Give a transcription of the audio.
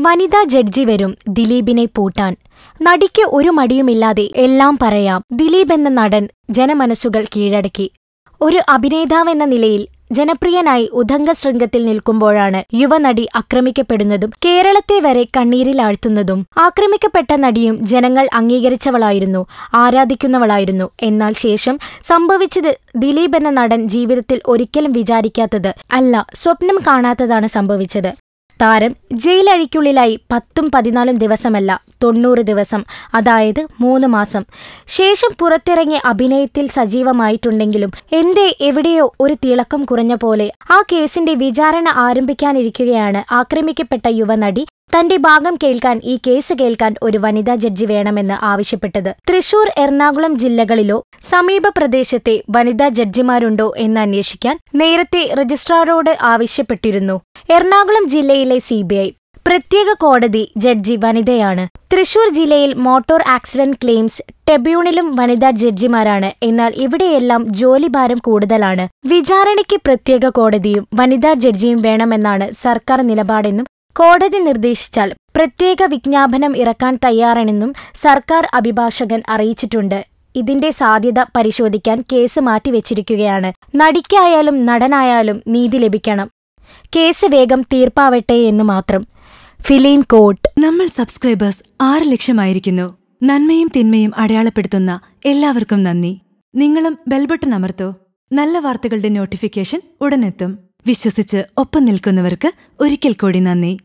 വനിതാ ജഡ്ജി വരും. ദിലീപിനെ പൂട്ടാൻ. നടിക്ക് ഒരു മടിയുമില്ലാതെ എല്ലാം പറയാം. ദിലീപ് എന്ന നടൻ ജനമനസ്സുകൾ കീഴടക്കി. ഒരു അഭിനേതാവെന്ന നിലയിൽ ജനപ്രിയനായി ഉദംഗ ശൃംഗത്തിൽ നിൽക്കുമ്പോഴാണ് യുവനടി ആക്രമിക്കപ്പെടുന്നതും കേരളത്തെ വരെ കണ്ണീരിലാഴ്ത്തുന്നതും ആക്രമിക്കപ്പെട്ട നടിയും ജനങ്ങൾ അംഗീകരിച്ചവളായിരുന്നു ആരാധിക്കുന്നവളായിരുന്നു. എന്നാൽ ശേഷം സംഭവിച്ചത് ദിലീപ് എന്ന നടൻ ജീവിതത്തിൽ ഒരിക്കലും വിചാരിക്കാത്തത് അല്ല സ്വപ്നം കാണാത്തതാണ് സംഭവിച്ചത്. താരം ജയിലഴിക്കുള്ളിലായി പത്തും പതിനാലും ദിവസമല്ല തൊണ്ണൂറ് ദിവസം അതായത് മൂന്ന് മാസം. ശേഷം പുറത്തിറങ്ങി അഭിനയത്തിൽ സജീവമായിട്ടുണ്ടെങ്കിലും എന്തേ എവിടെയോ ഒരു തിളക്കം കുറഞ്ഞ പോലെ ആ കേസിന്റെ വിചാരണ ആരംഭിക്കാനിരിക്കുകയാണ് ആക്രമിക്കപ്പെട്ട യുവനടി തന്റെ ഭാഗം കേൾക്കാൻ ഈ കേസ് കേൾക്കാൻ ഒരു വനിതാ ജഡ്ജി വേണമെന്ന് ആവശ്യപ്പെട്ടത്. തൃശൂർ എറണാകുളം ജില്ലകളിലോ സമീപ പ്രദേശത്തെ വനിതാ ജഡ്ജിമാരുണ്ടോ എന്ന് അന്വേഷിക്കാൻ നേരത്തെ രജിസ്ട്രാറോട് ആവശ്യപ്പെട്ടിരുന്നു. എറണാകുളം ജില്ലയിലെ സിബിഐ പ്രത്യേക കോടതി ജഡ്ജി വനിതയാണ്. തൃശൂർ ജില്ലയിൽ മോട്ടോർ ആക്സിഡന്റ് ക്ലെയിംസ് ട്രിബ്യൂണലും വനിതാ ജഡ്ജിമാരാണ്. എന്നാൽ ഇവിടെയെല്ലാം ജോലിഭാരം കൂടുതലാണ്. വിചാരണയ്ക്ക് പ്രത്യേക കോടതിയും വനിതാ ജഡ്ജിയും വേണമെന്നാണ് സർക്കാർ നിലപാടെന്നും കോടതി നിർദ്ദേശിച്ചാൽ പ്രത്യേക വിജ്ഞാപനം ഇറക്കാൻ തയ്യാറാണെന്നും സർക്കാർ അഭിഭാഷകൻ അറിയിച്ചിട്ടുണ്ട്. ഇതിന്റെ സാധ്യത പരിശോധിക്കാൻ കേസ് മാറ്റിവെച്ചിരിക്കുകയാണ്. നടിക്കായാലും നടനായാലും നീതി ലഭിക്കണം. കേസ് വേഗം തീർപ്പാവട്ടെ എന്ന് മാത്രം. Film coat. നമ്മൾ സബ്സ്ക്രൈബേഴ്സ് ആറ് ലക്ഷമായിരിക്കുന്നു. നന്മയും തിന്മയും അടയാളപ്പെടുത്തുന്ന എല്ലാവർക്കും നന്ദി. നിങ്ങളും ബെൽബട്ടൺ അമർത്തോ. നല്ല വാർത്തകളുടെ നോട്ടിഫിക്കേഷൻ ഉടനെത്തും. വിശ്വസിച്ച് ഒപ്പം നിൽക്കുന്നവർക്ക് ഒരിക്കൽ കൂടി നന്ദി.